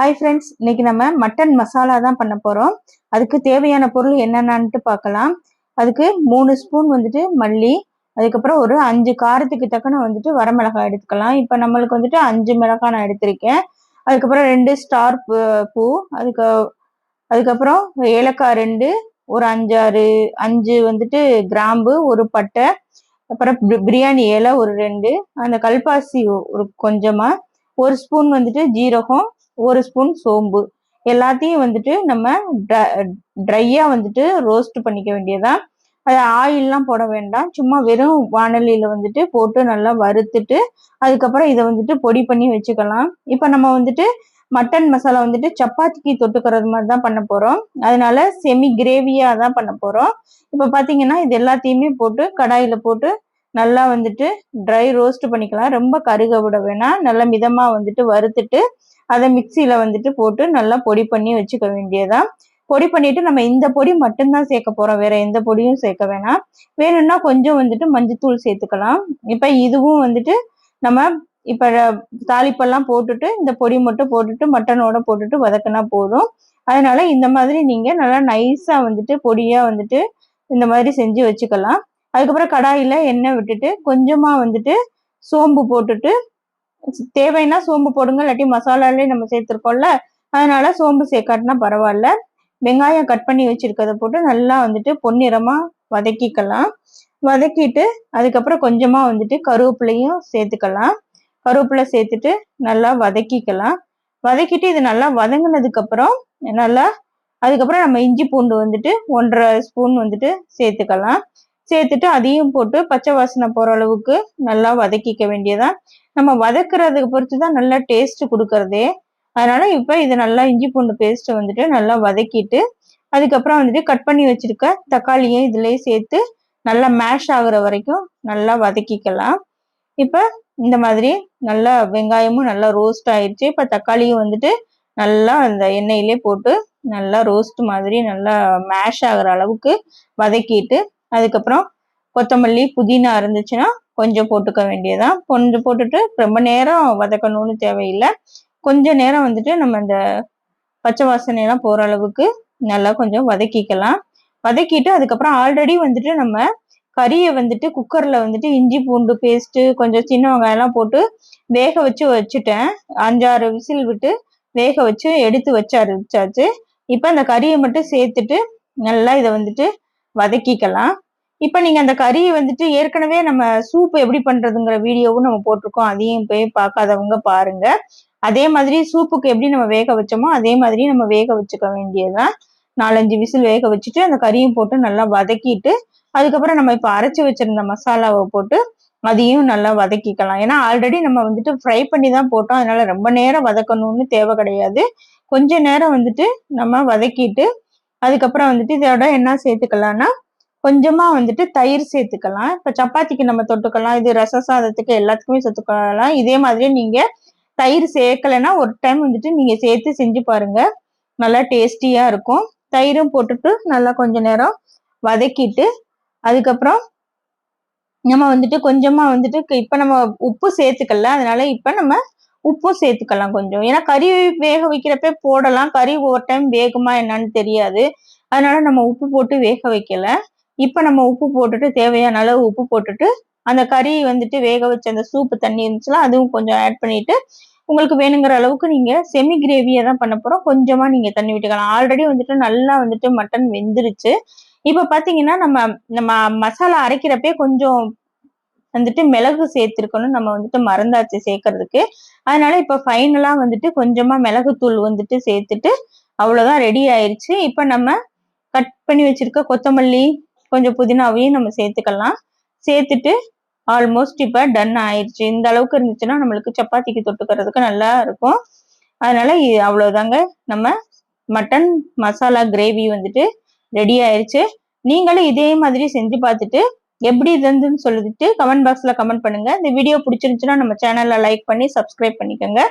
Hi friends இன்னைக்கு நம்ம mutton masala தான் பண்ண போகிறோம் அதுக்கு தேவையான பொருள் என்னென்னான்ட்டு பார்க்கலாம். அதுக்கு மூணு ஸ்பூன் வந்துட்டு மல்லி அதுக்கப்புறம் ஒரு அஞ்சு காரத்துக்கு தக்கன வந்துட்டு வரமிளகாய் எடுத்துக்கலாம். இப்போ நம்மளுக்கு வந்துட்டு அஞ்சு மிளகாய் நான் எடுத்திருக்கேன். அதுக்கப்புறம் ரெண்டு ஸ்டார் பூ அதுக்கு அதுக்கப்புறம் ஏலக்காய் ரெண்டு ஒரு அஞ்சாறு அஞ்சு வந்துட்டு கிராம்பு ஒரு பட்டை அப்புறம் பிரியாணி இலை ஒரு ரெண்டு அந்த கல்பாசி ஒரு கொஞ்சமாக ஒரு ஸ்பூன் வந்துட்டு ஜீரகம் ஒரு ஸ்பூன் சோம்பு. எல்லாத்தையும் வந்துட்டு நம்ம ட்ரையா வந்துட்டு ரோஸ்ட் பண்ணிக்க வேண்டியதான் அது ஆயிலெலாம் போட வேண்டாம். சும்மா வெறும் வானலியில் வந்துட்டு போட்டு நல்லா வறுத்துட்டு அதுக்கப்புறம் இதை வந்துட்டு பொடி பண்ணி வச்சுக்கலாம். இப்போ நம்ம வந்துட்டு மட்டன் மசாலா வந்துட்டு சப்பாத்திக்கு தொட்டுக்கிறது மாதிரி தான் பண்ண போகிறோம் அதனால செமி கிரேவியாக தான் பண்ண போகிறோம் இப்போ பார்த்தீங்கன்னா இது எல்லாத்தையுமே போட்டு கடாயில் போட்டு நல்லா வந்துட்டு ட்ரை ரோஸ்ட் பண்ணிக்கலாம். ரொம்ப கருக விட வேணாம். நல்லா மிதமாக வந்துட்டு வறுத்துட்டு அதை மிக்சியில வந்துட்டு போட்டு நல்லா பொடி பண்ணி வச்சுக்க வேண்டியதான் பொடி பண்ணிட்டு நம்ம இந்த பொடி மட்டும்தான் சேர்க்க போறோம். வேற எந்த பொடியும் சேர்க்க வேணாம். வேணும்னா கொஞ்சம் வந்துட்டு மஞ்சத்தூள் சேர்த்துக்கலாம். இப்ப இதுவும் வந்துட்டு நம்ம இப்ப தாளிப்பெல்லாம் போட்டுட்டு இந்த பொடி மட்டும் போட்டுட்டு மட்டனோட போட்டுட்டு வதக்கினா போதும். அதனால இந்த மாதிரி நீங்க நல்லா நைஸா வந்துட்டு பொடியா வந்துட்டு இந்த மாதிரி செஞ்சு வச்சுக்கலாம். அதுக்கப்புறம் கடாயில எண்ணெய் விட்டுட்டு கொஞ்சமா வந்துட்டு சோம்பு போட்டுட்டு தேவைன்னா சோம்பு போடுங்க இல்லாட்டி மசாலாலே நம்ம சேர்த்துருக்கோம்ல அதனால சோம்பு சேர்க்காட்டினா பரவாயில்ல. வெங்காயம் கட் பண்ணி வச்சிருக்கிறத போட்டு நல்லா வந்துட்டு பொன்னிறமாக வதக்கிக்கலாம். வதக்கிட்டு அதுக்கப்புறம் கொஞ்சமாக வந்துட்டு கருவேப்பிலையும் சேர்த்துக்கலாம். கருவேப்பிலை சேர்த்துட்டு நல்லா வதக்கிக்கலாம். வதக்கிட்டு இது நல்லா வதங்கினதுக்கப்புறம் நல்லா அதுக்கப்புறம் நம்ம இஞ்சி பூண்டு வந்துட்டு ஒன்றரை ஸ்பூன் வந்துட்டு சேர்த்துக்கலாம். சேர்த்துட்டு அதையும் போட்டு பச்சை வாசனை போகிற அளவுக்கு நல்லா வதக்கிக்க வேண்டியதான் நம்ம வதக்குறதுக்கு பொறுத்து தான் நல்லா டேஸ்ட் கொடுக்கறதே. அதனால இப்போ இது நல்லா இஞ்சி பூண்டு பேஸ்ட்டை வந்துட்டு நல்லா வதக்கிட்டு அதுக்கப்புறம் வந்துட்டு கட் பண்ணி வச்சிருக்க தக்காளியை இதுலேயே சேர்த்து நல்லா மேஷ் ஆகுற வரைக்கும் நல்லா வதக்கிக்கலாம். இப்போ இந்த மாதிரி நல்லா வெங்காயமும் நல்லா ரோஸ்ட் ஆயிடுச்சு இப்போ தக்காளியும் வந்துட்டு நல்லா அந்த எண்ணெயிலே போட்டு நல்லா ரோஸ்ட் மாதிரி நல்லா மேஷ் ஆகிற அளவுக்கு வதக்கிட்டு அதுக்கப்புறம் கொத்தமல்லி புதினா இருந்துச்சுன்னா கொஞ்சம் போட்டுக்க வேண்டியதான் கொஞ்சம் போட்டுட்டு ரொம்ப நேரம் வதக்கணும்னு தேவையில்லை. கொஞ்ச நேரம் வந்துட்டு நம்ம இந்த பச்சை வாசனையெல்லாம் போகிற அளவுக்கு நல்லா கொஞ்சம் வதக்கிக்கலாம். வதக்கிட்டு அதுக்கப்புறம் ஆல்ரெடி வந்துட்டு நம்ம கறியை வந்துட்டு குக்கரில் வந்துட்டு இஞ்சி பூண்டு பேஸ்ட்டு கொஞ்சம் சின்ன வெங்காயம்லாம் போட்டு வேக வச்சு வச்சுட்டேன். அஞ்சாறு விசில் விட்டு வேக வச்சு எடுத்து வச்சு அரைச்சாச்சு. இப்போ அந்த கறியை மட்டும் சேர்த்துட்டு நல்லா இதை வந்துட்டு வதக்கிக்கலாம். இப்போ நீங்கள் அந்த கறியை வந்துட்டு ஏற்கனவே நம்ம சூப் எப்படி பண்ணுறதுங்கிற வீடியோவும் நம்ம போட்டிருக்கோம். அதையும் போய் பார்க்காதவங்க பாருங்க. அதே மாதிரி சூப்புக்கு எப்படி நம்ம வேக வச்சோமோ அதே மாதிரி நம்ம வேக வச்சுக்க வேண்டியதுதான். நாலஞ்சு விசில் வேக வச்சுட்டு அந்த கறியும் போட்டு நல்லா வதக்கிட்டு அதுக்கப்புறம் நம்ம இப்போ அரைச்சி வச்சிருந்த மசாலாவை போட்டு அதையும் நல்லா வதக்கிக்கலாம். ஏன்னா ஆல்ரெடி நம்ம வந்துட்டு ஃப்ரை பண்ணி தான் போட்டோம். அதனால ரொம்ப நேரம் வதக்கணும்னு தேவை கிடையாது. கொஞ்ச நேரம் வந்துட்டு நம்ம வதக்கிட்டு அதுக்கப்புறம் வந்துட்டு இதோட என்ன சேர்த்துக்கலாம்னா கொஞ்சமா வந்துட்டு தயிர் சேர்த்துக்கலாம். இப்ப சப்பாத்திக்கு நம்ம தொட்டுக்கலாம் இது ரச சாதத்துக்கு எல்லாத்துக்குமே சேர்த்துக்கலாம். இதே மாதிரி நீங்க தயிர் சேர்க்கலைன்னா ஒரு டைம் வந்துட்டு நீங்க சேர்த்து செஞ்சு பாருங்க. நல்லா டேஸ்டியா இருக்கும். தயிரும் போட்டுட்டு நல்லா கொஞ்ச நேரம் வதக்கிட்டு அதுக்கப்புறம் நம்ம வந்துட்டு கொஞ்சமா வந்துட்டு இப்ப நம்ம உப்பு சேர்த்துக்கல அதனால இப்ப நம்ம உப்பும் சேர்த்துக்கலாம் கொஞ்சம். ஏன்னா கறி வேக வைக்கிறப்ப போடலாம். கறி ஒரு டைம் வேகுமா என்னன்னு தெரியாது. அதனால நம்ம உப்பு போட்டு வேக வைக்கல. இப்போ நம்ம உப்பு போட்டுட்டு தேவையான அளவு உப்பு போட்டுட்டு அந்த கறி வந்துட்டு வேக வச்ச அந்த சூப்பு தண்ணி இருந்துச்சுன்னா அதுவும் கொஞ்சம் ஆட் பண்ணிட்டு உங்களுக்கு வேணுங்கிற அளவுக்கு நீங்க செமி கிரேவியை தான் பண்ண போறோம். கொஞ்சமா நீங்க தண்ணி விட்டுக்கலாம். ஆல்ரெடி வந்துட்டு நல்லா வந்துட்டு மட்டன் வெந்துருச்சு. இப்ப பாத்தீங்கன்னா நம்ம நம்ம மசாலா அரைக்கிறப்பே கொஞ்சம் வந்துட்டு மிளகு சேர்த்திருக்கணும். நம்ம வந்துட்டு மறந்தாச்சு சேர்க்கறதுக்கு. அதனால இப்ப ஃபைனலா வந்துட்டு கொஞ்சமா மிளகுத்தூள் வந்துட்டு சேர்த்துட்டு அவ்வளவுதான் ரெடி ஆயிருச்சு. இப்ப நம்ம கட் பண்ணி வச்சிருக்க கொத்தமல்லி கொஞ்சம் புதினாவையும் நம்ம சேர்த்துக்கலாம். சேர்த்துட்டு ஆல்மோஸ்ட் இப்போ டன் ஆயிடுச்சு இந்த அளவுக்கு இருந்துச்சுன்னா நம்மளுக்கு சப்பாத்திக்கு தொட்டுக்கிறதுக்கு நல்லா இருக்கும். அதனால அவ்வளோதாங்க நம்ம மட்டன் மசாலா கிரேவி வந்துட்டு ரெடி ஆயிடுச்சு நீங்களும் இதே மாதிரி செஞ்சு பார்த்துட்டு எப்படி இருந்ததுன்னு சொல்லிட்டு கமெண்ட் பாக்ஸ்ல கமெண்ட் பண்ணுங்க. இந்த வீடியோ பிடிச்சிருந்துச்சுன்னா நம்ம சேனல்ல லைக் பண்ணி சப்ஸ்கிரைப் பண்ணிக்கோங்க.